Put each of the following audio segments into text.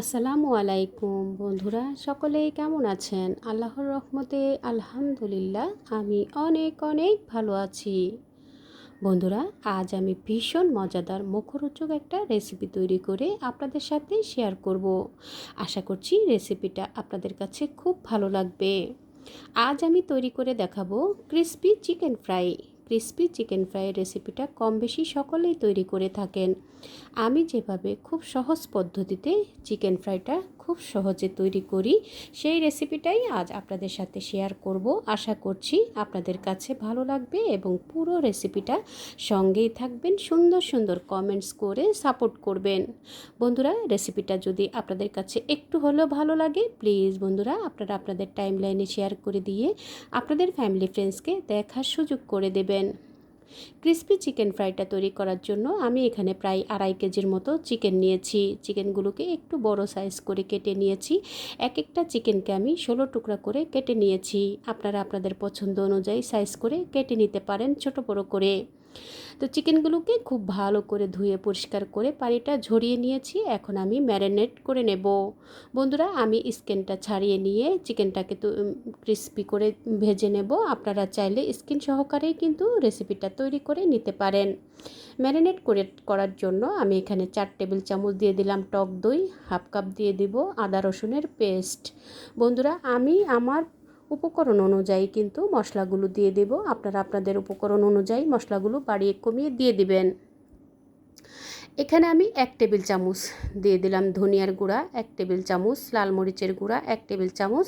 আসসালামু আলাইকুম বন্ধুরা সকলেই কেমন আছেন? আল্লাহর রহমতে আলহামদুলিল্লাহ, আমি অনেক অনেক ভালো আছি। বন্ধুরা, আজ আমি ভীষণ মজাদার মুখরোচক একটা রেসিপি তৈরি করে আপনাদের সাথে শেয়ার করব। আশা করছি রেসিপিটা আপনাদের কাছে খুব ভালো লাগবে। আজ আমি তৈরি করে দেখাবো crispy chicken fry crispy chicken fry রেসিপিটা কম বেশি সকলেই তৈরি করে থাকেন। আমি যেভাবে খুব সহজ পদ্ধতিতে চিকেন ফ্রাইটা খুব সহজে তৈরি করি, সেই রেসিপিটাই আজ আপনাদের সাথে শেয়ার করব। আশা করছি আপনাদের কাছে ভালো লাগবে এবং পুরো রেসিপিটা সঙ্গেই থাকবেন, সুন্দর সুন্দর কমেন্টস করে সাপোর্ট করবেন। বন্ধুরা, রেসিপিটা যদি আপনাদের কাছে একটু হলেও ভালো লাগে, প্লিজ বন্ধুরা, আপনারা আপনাদের টাইম লাইনে শেয়ার করে দিয়ে আপনাদের ফ্যামিলি, ফ্রেন্ডসকে দেখার সুযোগ করে দেবেন। ক্রিস্পি চিকেন ফ্রাইটা তৈরি করার জন্য আমি এখানে প্রায় আড়াই কেজির মতো চিকেন নিয়েছি। চিকেনগুলোকে একটু বড় সাইজ করে কেটে নিয়েছি। এক একটা চিকেনকে আমি ষোলো টুকরা করে কেটে নিয়েছি। আপনারা আপনাদের পছন্দ অনুযায়ী সাইজ করে কেটে নিতে পারেন, ছোট বড় করে। তো চিকেনগুলোকে খুব ভালো করে ধুয়ে পরিষ্কার করে পানিটা ঝরিয়ে নিয়েছি। এখন আমি ম্যারিনেট করে নেব। বন্ধুরা, আমি স্কিনটা ছাড়িয়ে নিয়ে চিকেনটাকে তো ক্রিস্পি করে ভেজে নেব। আপনারা চাইলে স্কিন সহকারেই কিন্তু রেসিপিটা তৈরি করে নিতে পারেন। ম্যারিনেট করে করার জন্য আমি এখানে চার টেবিল চামচ দিয়ে দিলাম টক দই, হাফ কাপ দিয়ে দিব আদা রসুনের পেস্ট। বন্ধুরা, আমি আমার উপকরণ অনুযায়ী কিন্তু মশলাগুলো দিয়ে দেব। আপনারা আপনাদের উপকরণ অনুযায়ী মশলাগুলো বাড়িয়ে কমিয়ে দিয়ে দিবেন। এখানে আমি এক টেবিল চামচ দিয়ে দিলাম ধনিয়ার গুঁড়া, এক টেবিল চামচ লাল মরিচের গুঁড়া, এক টেবিল চামচ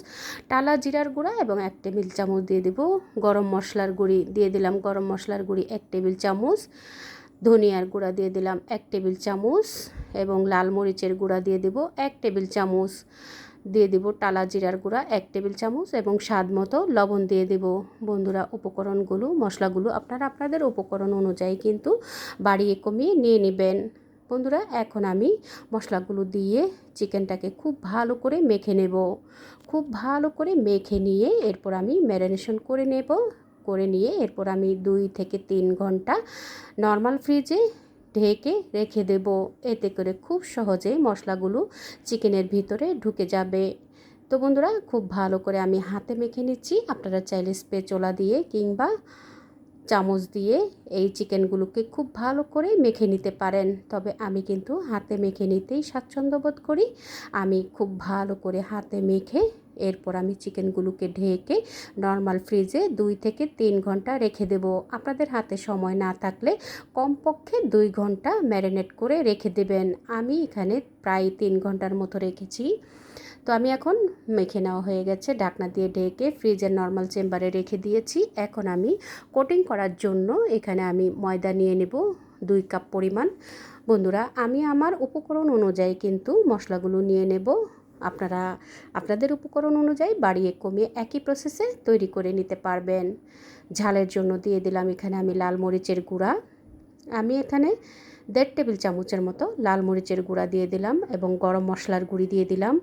টালা জিরার গুঁড়া এবং এক টেবিল চামচ দিয়ে দেব গরম মশলার গুঁড়ি। দিয়ে দিলাম গরম মশলার গুঁড়ি, এক টেবিল চামচ ধনিয়ার গুঁড়া দিয়ে দিলাম, এক টেবিল চামচ এবং লাল মরিচের গুঁড়া দিয়ে দেব, এক টেবিল চামচ দিয়ে দেব টালা জিরার গুঁড়া, এক টেবিল চামচ এবং স্বাদ মতো লবণ দিয়ে দেব। বন্ধুরা, উপকরণগুলো, মশলাগুলো আপনারা আপনাদের উপকরণ অনুযায়ী কিন্তু বাড়িয়ে কমিয়ে নিয়ে নেবেন। বন্ধুরা, এখন আমি মশলাগুলো দিয়ে চিকেনটাকে খুব ভালো করে মেখে নেব। খুব ভালো করে মেখে নিয়ে এরপর আমি ম্যারিনেশন করে নেব। করে নিয়ে এরপর আমি দুই থেকে তিন ঘণ্টা নর্মাল ফ্রিজে ঢেকে রেখে দেব। এতে করে খুব সহজে মশলাগুলো চিকেনের ভিতরে ঢুকে যাবে। তো বন্ধুরা, খুব ভালো করে আমি হাতে মেখে নিচ্ছি। আপনারা চাইলে স্পেচোলা দিয়ে কিংবা চামচ দিয়ে এই চিকেনগুলোকে খুব ভালো করে মেখে নিতে পারেন। তবে আমি কিন্তু হাতে মেখে নিতেই স্বাচ্ছন্দ্য বোধ করি। আমি খুব ভালো করে হাতে মেখে এরপর আমি চিকেনগুলোকে ঢেকে নর্মাল ফ্রিজে দুই থেকে তিন ঘণ্টা রেখে দেব। আপনাদের হাতে সময় না থাকলে কমপক্ষে দুই ঘণ্টা ম্যারিনেট করে রেখে দেবেন। আমি এখানে প্রায় তিন ঘণ্টার মতো রেখেছি। তো আমি এখন মেখে নেওয়া হয়ে গেছে, ঢাকনা দিয়ে ঢেকে ফ্রিজের নর্মাল চেম্বারে রেখে দিয়েছি। এখন আমি কোটিং করার জন্য এখানে আমি ময়দা নিয়ে নেব দুই কাপ পরিমাণ। বন্ধুরা, আমি আমার উপকরণ অনুযায়ী কিন্তু মশলাগুলো নিয়ে নেব। আপনারা আপনাদের উপকরণ অনুযায়ী বাড়িয়ে কমিয়ে একই প্রসেসে তৈরি করে নিতে পারবেন। ঝালের জন্য দিয়ে দিলাম এখানে আমি লাল মরিচের গুঁড়া। আমি এখানে দেড় টেবিল চামচের মতো লাল মরিচের গুঁড়া দিয়ে দিলাম এবং গরম মশলার গুঁড়ি দিয়ে দিলাম।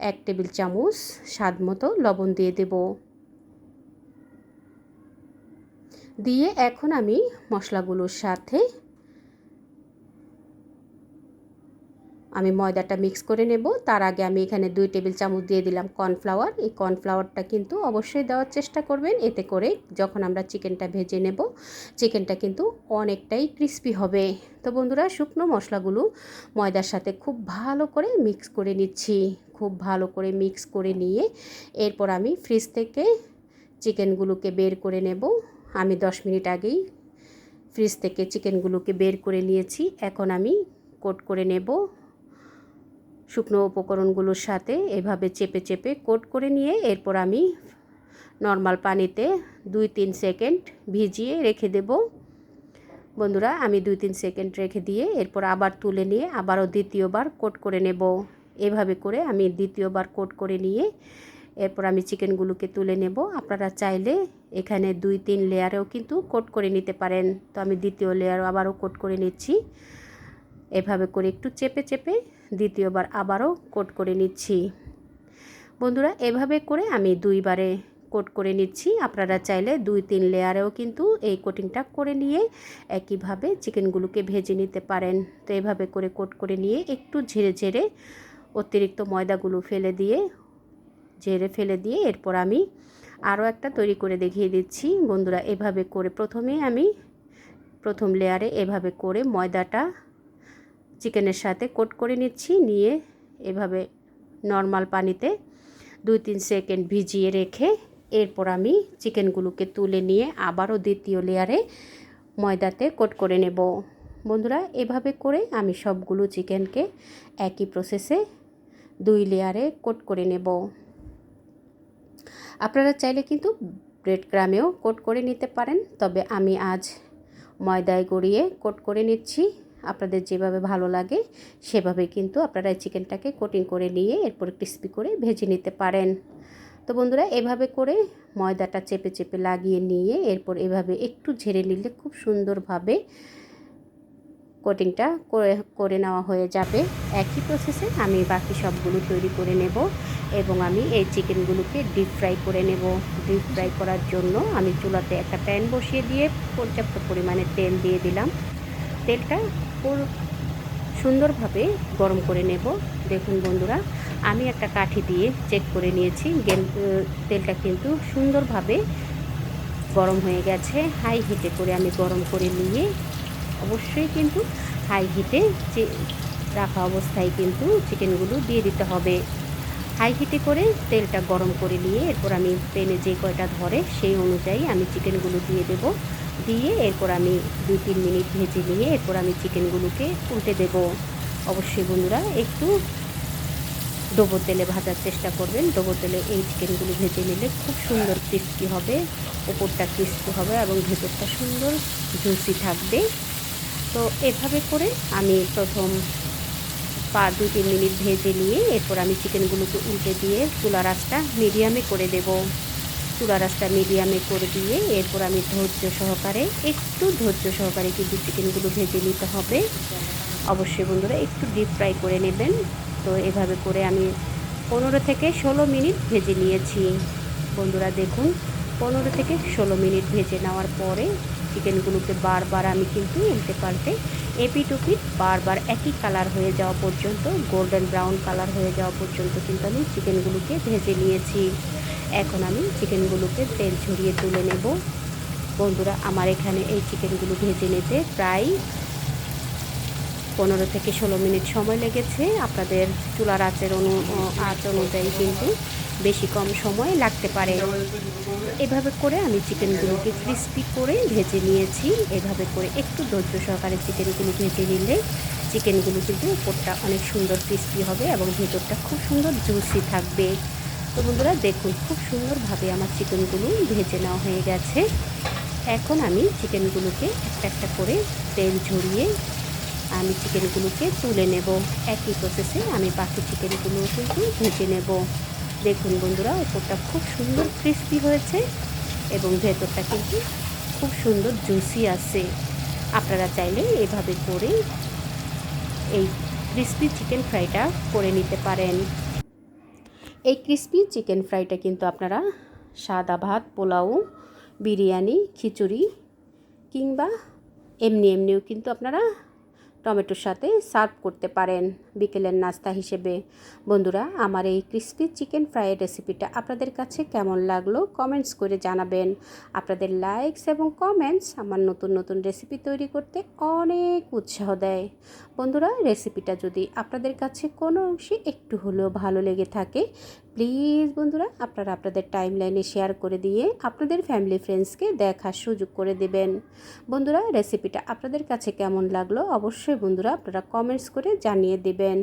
এক টেবিল চামচ স্বাদ মতো লবণ দিয়ে দেব। দিয়ে এখন আমি মশলাগুলোর সাথে আমি ময়দাটা মিক্স করে নেব। তার আগে আমি এখানে দুই টেবিল চামচ দিয়ে দিলাম কর্নফ্লাওয়ার এই কর্নফ্লাওয়ারটা কিন্তু অবশ্যই দেওয়ার চেষ্টা করবেন। এতে করে যখন আমরা চিকেনটা ভেজে নেব চিকেনটা কিন্তু অনেকটাই ক্রিস্পি হবে। তো বন্ধুরা, শুকনো মশলাগুলো ময়দার সাথে খুব ভালো করে মিক্স করে নিচ্ছি। খুব ভালো করে মিক্স করে নিয়ে এরপর আমি ফ্রিজ থেকে চিকেনগুলোকে বের করে নেব। আমি দশ মিনিট আগেই ফ্রিজ থেকে চিকেনগুলোকে বের করে নিয়েছি। এখন আমি কোট করে নেব। শুকনো উপকরণগুলোর সাথে এভাবে চেপে চেপে কোট করে নিয়ে এরপর আমি নর্মাল পানিতে দুই তিন সেকেন্ড ভিজিয়ে রেখে দেব। বন্ধুরা, আমি দুই তিন সেকেন্ড রেখে দিয়ে এরপর আবার তুলে নিয়ে আবারও দ্বিতীয়বার কোট করে নেব। এভাবে করে আমি দ্বিতীয়বার কোট করে নিয়ে এরপর আমি চিকেনগুলোকে তুলে নেব। আপনারা চাইলে এখানে দুই তিন লেয়ারেও কিন্তু কোট করে নিতে পারেন। তো আমি দ্বিতীয় লেয়ারও আবারও কোট করে নিচ্ছি। এভাবে করে একটু চেপে চেপে দ্বিতীয়বার আবারও কোট করে নিচ্ছি। বন্ধুরা, এভাবে করে আমি দুইবারে কোট করে নিচ্ছি। আপনারা চাইলে দুই, তিন লেয়ারেও কিন্তু এই কোটিংটা করে নিয়ে একইভাবে চিকেনগুলোকে ভেজে নিতে পারেন। তো এভাবে করে কোট করে নিয়ে একটু ঝেড়ে ঝেড়ে অতিরিক্ত ময়দাগুলো ফেলে দিয়ে, ঝেড়ে ফেলে দিয়ে এরপর আমি আরও একটা তৈরি করে দেখিয়ে দিচ্ছি। বন্ধুরা, এভাবে করে প্রথমে আমি প্রথম লেয়ারে এভাবে করে ময়দাটা চিকেনের সাথে কোট করে নিচ্ছি, নিয়ে এভাবে নর্মাল পানিতে দুই তিন সেকেন্ড ভিজিয়ে রেখে এরপর আমি চিকেনগুলোকে তুলে নিয়ে আবারও দ্বিতীয় লেয়ারে ময়দাতে কোট করে নেব। বন্ধুরা, এভাবে করে আমি সবগুলো চিকেনকে একই প্রসেসে দুই লেয়ারে কোট করে নেব। আপনারা চাইলে কিন্তু ব্রেড ক্রামেও কোট করে নিতে পারেন, তবে আমি আজ ময়দায় গড়িয়ে কোট করে নিচ্ছি। আপনাদের যেভাবে ভালো লাগে, সেভাবে কিন্তু আপনারা এই চিকেনটাকে কোটিং করে নিয়ে এরপর ক্রিস্পি করে ভেজে নিতে পারেন। তো বন্ধুরা, এভাবে করে ময়দাটা চেপে চেপে লাগিয়ে নিয়ে এরপর এভাবে একটু ঝেড়ে নিলে খুব সুন্দরভাবে কোটিংটা করে করে নেওয়া হয়ে যাবে। একই প্রসেসে আমি বাকি সবগুলো তৈরি করে নেব এবং আমি এই চিকেনগুলোকে ডিপ ফ্রাই করে নেব। ডিপ ফ্রাই করার জন্য আমি চুলাতে একটা প্যান বসিয়ে দিয়ে পর্যাপ্ত পরিমাণে তেল দিয়ে দিলাম। তেলটা পুরো সুন্দরভাবে গরম করে নেব। দেখুন বন্ধুরা, আমি একটা কাঠি দিয়ে চেক করে নিয়েছি। গেম তেলটা কিন্তু সুন্দরভাবে গরম হয়ে গেছে। হাই হিটে করে আমি গরম করে নিয়ে অবশ্যই কিন্তু হাই হিটে রাখা অবস্থায় কিন্তু চিকেনগুলো দিয়ে দিতে হবে। হাই হিটে করে তেলটা গরম করে নিয়ে এরপর আমি পেনে যে কয়টা ধরে সেই অনুযায়ী আমি চিকেনগুলো দিয়ে দেব। দিয়ে এরপর আমি দুই, তিন মিনিট ভেজে নিয়ে এরপর আমি চিকেনগুলোকে উল্টে দেব। অবশ্যই বন্ধুরা একটু ডোবো তেলে ভাজার চেষ্টা করবেন। ডোবো তেলে এই চিকেনগুলো ভেজে নিলে খুব সুন্দর ক্রিস্পি হবে, ওপরটা ক্রিস্পি হবে এবং ভেতরটা সুন্দর জুসি থাকবে। তো এভাবে করে আমি প্রথম পা দু তিন মিনিট ভেজে নিয়ে এরপর আমি চিকেনগুলোকে উল্টে দিয়ে চুলা রাসটা মিডিয়ামে করে দেব। চুলা রাসটা মিডিয়ামে করে দিয়ে এরপর আমি ধৈর্য সহকারে, একটু ধৈর্য সহকারে কিন্তু চিকেনগুলো ভেজে নিতে হবে। অবশ্যই বন্ধুরা একটু ডিপ ফ্রাই করে নেবেন। তো এভাবে করে আমি পনেরো থেকে ষোলো মিনিট ভেজে নিয়েছি। বন্ধুরা দেখুন, পনেরো থেকে ষোলো মিনিট ভেজে নেওয়ার পরে চিকেনগুলোকে বারবার আমি কিন্তু উল্টে পাল্টে এপিট ওপিট বারবার একই কালার হয়ে যাওয়া পর্যন্ত গোল্ডেন ব্রাউন কালার হয়ে যাওয়া পর্যন্ত কিন্তু আমি চিকেনগুলোকে ভেজে নিয়েছি। এখন আমি চিকেনগুলোকে তেল ছড়িয়ে তুলে নেব। বন্ধুরা, আমার এখানে এই চিকেনগুলো ভেজে নিতে প্রায় পনেরো থেকে ষোলো মিনিট সময় লেগেছে। আপনাদের চুলার আঁচের অনু আঁচ অনুযায়ী কিন্তু বেশি কম সময় লাগতে পারে। এভাবে করে আমি চিকেনগুলোকে ক্রিস্পি করে ভেজে নিয়েছি। এভাবে করে একটু ধৈর্য সহকারে চিকেনগুলো ভেজে নিলে চিকেনগুলো কিন্তু উপরটা অনেক সুন্দর ক্রিস্পি হবে এবং ভেতরটা খুব সুন্দর জুসি থাকবে। তো বন্ধুরা, দেখুন, খুব সুন্দরভাবে আমার চিকেনগুলো ভেজে নেওয়া হয়ে গেছে। এখন আমি চিকেনগুলোকে একটা একটা করে তেল ঝরিয়ে আমি চিকেনগুলোকে তুলে নেব। একই প্রসেসে আমি বাকি চিকেনগুলো কিন্তু ভেজে নেব। দেখুন বন্ধুরা ওপরটা খুব সুন্দর ক্রিস্পি হয়েছে এবং ভেতরটা কিন্তু খুব সুন্দর জুসি আছে। আপনারা চাইলে এভাবে করে এই ক্রিস্পি চিকেন ফ্রাইটা করে নিতে পারেন। এই ক্রিস্পি চিকেন ফ্রাইটা কিন্তু আপনারা সাদা ভাত, পোলাও, বিরিয়ানি, খিচুড়ি কিংবা এমনি এমনিও কিন্তু আপনারা টমেটোর সাথে সার্ভ করতে পারেন বিকেলের নাস্তা হিসেবে। বন্ধুরা, আমার এই ক্রিস্পি চিকেন ফ্রাইয়ের রেসিপিটা আপনাদের কাছে কেমন লাগল কমেন্টস করে জানাবেন। আপনাদের লাইকস এবং কমেন্টস আমার নতুন নতুন রেসিপি তৈরি করতে অনেক উৎসাহ দেয়। বন্ধুরা রেসিপিটা যদি আপনাদের কাছে কোনো অংশে একটু হলেও ভালো লেগে থাকে প্লিজ বন্ধুরা, আপনারা আপনাদের টাইম লাইনে শেয়ার করে দিয়ে আপনাদের ফ্যামিলি ফ্রেন্ডসকে দেখার সুযোগ করে দেবেন। বন্ধুরা রেসিপিটা আপনাদের কাছে কেমন লাগল অবশ্যই বন্ধুরা আপনারা কমেন্টস করে জানিয়ে দেবেন।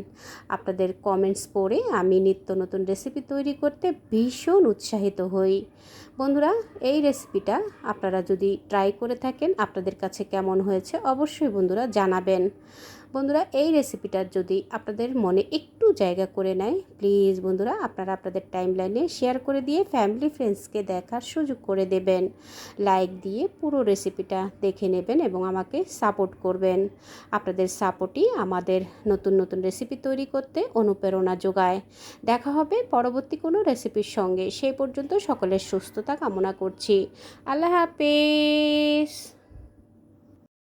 আপনাদের কমেন্টস পড়ে আমি নিত্য নতুন রেসিপি তৈরি করতে ভীষণ উৎসাহিত হই। বন্ধুরা, এই রেসিপিটা আপনারা যদি ট্রাই করে থাকেন, আপনাদের কাছে কেমন হয়েছে অবশ্যই বন্ধুরা জানাবেন। বন্ধুরা, এই রেসিপিটার যদি আপনাদের মনে একটু জায়গা করে নেয় প্লিজ বন্ধুরা, আপনারা আপনাদের টাইম লাইনে শেয়ার করে দিয়ে ফ্যামিলি ফ্রেন্ডসকে দেখার সুযোগ করে দেবেন। লাইক দিয়ে পুরো রেসিপিটা দেখে নেবেন এবং আমাকে সাপোর্ট করবেন। আপনাদের সাপোর্টই আমাদের নতুন নতুন রেসিপি তৈরি করতে অনুপ্রেরণা যোগায়। দেখা হবে পরবর্তী কোনো রেসিপির সঙ্গে। সেই পর্যন্ত সকলের সুস্থতা কামনা করছি। আল্লাহ হাফেজ!